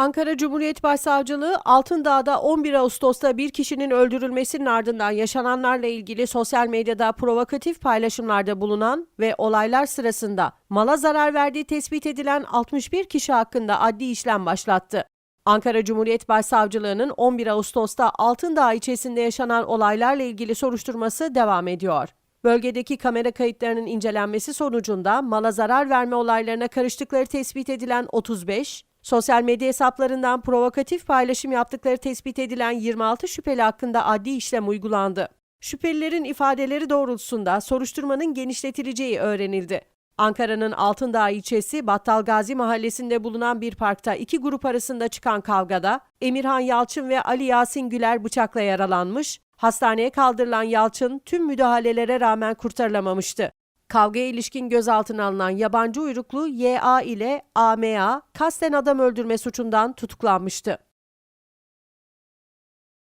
Ankara Cumhuriyet Başsavcılığı Altındağ'da 11 Ağustos'ta bir kişinin öldürülmesinin ardından yaşananlarla ilgili sosyal medyada provokatif paylaşımlarda bulunan ve olaylar sırasında mala zarar verdiği tespit edilen 61 kişi hakkında adli işlem başlattı. Ankara Cumhuriyet Başsavcılığı'nın 11 Ağustos'ta Altındağ ilçesinde yaşanan olaylarla ilgili soruşturması devam ediyor. Bölgedeki kamera kayıtlarının incelenmesi sonucunda mala zarar verme olaylarına karıştıkları tespit edilen 35, sosyal medya hesaplarından provokatif paylaşım yaptıkları tespit edilen 26 şüpheli hakkında adli işlem uygulandı. Şüphelilerin ifadeleri doğrultusunda soruşturmanın genişletileceği öğrenildi. Ankara'nın Altındağ ilçesi Battalgazi mahallesinde bulunan bir parkta iki grup arasında çıkan kavgada Emirhan Yalçın ve Ali Yasin Güler bıçakla yaralanmış, hastaneye kaldırılan Yalçın tüm müdahalelere rağmen kurtarılamamıştı. Kavgaya ilişkin gözaltına alınan yabancı uyruklu YA ile AMA kasten adam öldürme suçundan tutuklanmıştı.